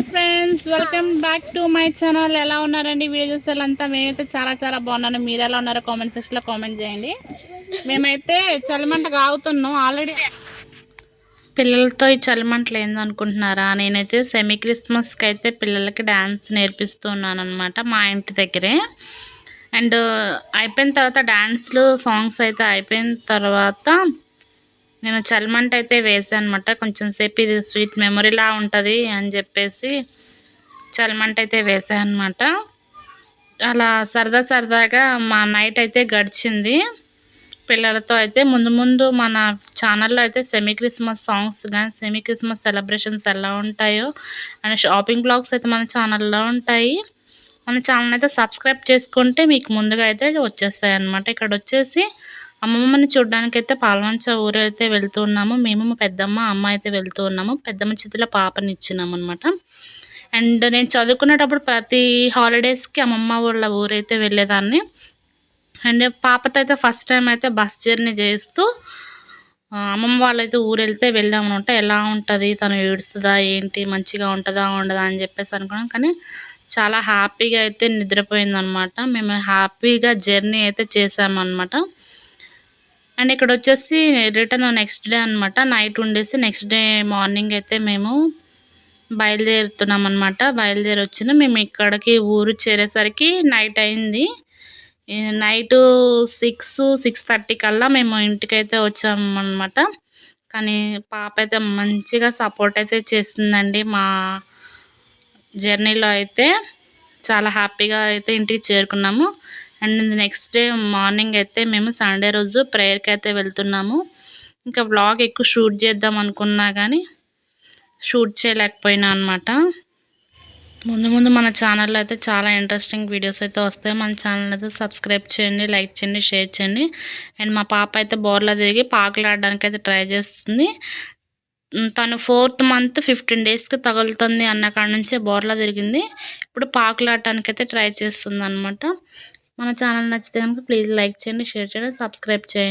Hi friends welcome back to my channel. ఎలా ఉన్నారండి video చూసేలంతా మేమైతే చాలా చాలా బాగున్నాను. మీరు ఎలా ఉన్నారో కామెంట్ సెక్షన్లో కామెంట్ చేయండి. మేమైతే చలిమంట కాగుతున్నాం. ఆల్రెడీ పిల్లలతో ఈ చలిమంటలు ఏందనుకుంటున్నారా? నేనైతే సెమీ క్రిస్మస్కి అయితే పిల్లలకి డ్యాన్స్ నేర్పిస్తున్నాను అనమాట మా ఇంటి దగ్గరే. అండ్ అయిపోయిన తర్వాత డ్యాన్స్లు సాంగ్స్ అయితే అయిపోయిన తర్వాత నేను చల్మంట్ అయితే వేసాను అనమాట కొంచెం సేపు ఇది స్వీట్ మెమొరీలా ఉంటుంది అని చెప్పేసి చల్మంట్ అయితే వేసాను అనమాట అలా సరదా సరదాగా మా నైట్ అయితే గడిచింది. పిల్లలతో అయితే ముందు ముందు మన ఛానల్లో అయితే సెమీ క్రిస్మస్ సాంగ్స్ కానీ సెమీ క్రిస్మస్ సెలబ్రేషన్స్ ఎలా ఉంటాయో అండ్ షాపింగ్ బ్లాగ్స్ అయితే మన ఛానల్లో ఉంటాయి. మన ఛానల్ అయితే సబ్స్క్రైబ్ చేసుకుంటే మీకు ముందుగా అయితే వచ్చేస్తాయి అనమాట ఇక్కడ వచ్చేసి అమ్మమ్మని చూడడానికైతే పాలవంచ ఊరైతే ఊరు అయితే వెళ్తూ ఉన్నాము మేము మా పెద్దమ్మ అమ్మ అయితే వెళ్తూ ఉన్నాము పెద్దమ్మ చేతిలో పాపని ఇచ్చినాము అనమాట అండ్ నేను చదువుకునేటప్పుడు ప్రతి హాలిడేస్కి అమ్మమ్మ వాళ్ళ ఊరైతే వెళ్ళేదాన్ని. అండ్ పాపతో అయితే ఫస్ట్ టైం అయితే బస్ జర్నీ చేస్తూ అమ్మమ్మ వాళ్ళైతే ఊరు వెళ్తే వెళ్ళామనమాట ఎలా ఉంటుంది? తను ఏడుస్తుందా? ఏంటి? మంచిగా ఉంటుందా? ఉండదా? అని చెప్పేసి అనుకున్నాం. కానీ చాలా హ్యాపీగా అయితే నిద్రపోయిందనమాట మేము హ్యాపీగా జర్నీ అయితే చేసామన్నమాట అండ్ ఇక్కడ వచ్చేసి రిటర్న్ నెక్స్ట్ డే అనమాట నైట్ ఉండేసి నెక్స్ట్ డే మార్నింగ్ అయితే మేము బయలుదేరుతున్నాం అనమాట బయలుదేరి వచ్చిన మేము ఇక్కడికి ఊరు చేరేసరికి నైట్ అయింది. నైట్ సిక్స్ సిక్స్ థర్టీ కల్లా మేము ఇంటికైతే వచ్చామన్నమాట. కానీ పాప అయితే మంచిగా సపోర్ట్ అయితే చేస్తుందండి మా జర్నీలో అయితే. చాలా హ్యాపీగా అయితే ఇంటికి చేరుకున్నాము. అండ్ నెక్స్ట్ డే మార్నింగ్ అయితే మేము సండే రోజు ప్రేయర్కి అయితే వెళ్తున్నాము. ఇంకా బ్లాగ్ ఎక్కువ షూట్ చేద్దాం అనుకున్నా కానీ షూట్ చేయలేకపోయినా అనమాట ముందు ముందు మన ఛానల్లో అయితే చాలా ఇంట్రెస్టింగ్ వీడియోస్ అయితే వస్తాయి. మన ఛానల్ అయితే సబ్స్క్రైబ్ చేయండి లైక్ చేయండి షేర్ చేయండి. అండ్ మా పాప అయితే బోర్లో తిరిగి పాకులాడడానికి అయితే ట్రై చేస్తుంది. తను ఫోర్త్ మంత్ ఫిఫ్టీన్ డేస్కి తగులుతుంది అన్న కాడ నుంచే బోర్లా తిరిగింది. ఇప్పుడు పాకులాడటానికి అయితే ట్రై చేస్తుంది అనమాట మన ఛానల్ నచ్చితే కనుక ప్లీజ్ లైక్ చేయండి షేర్ చేయండి సబ్స్క్రైబ్ చేయండి.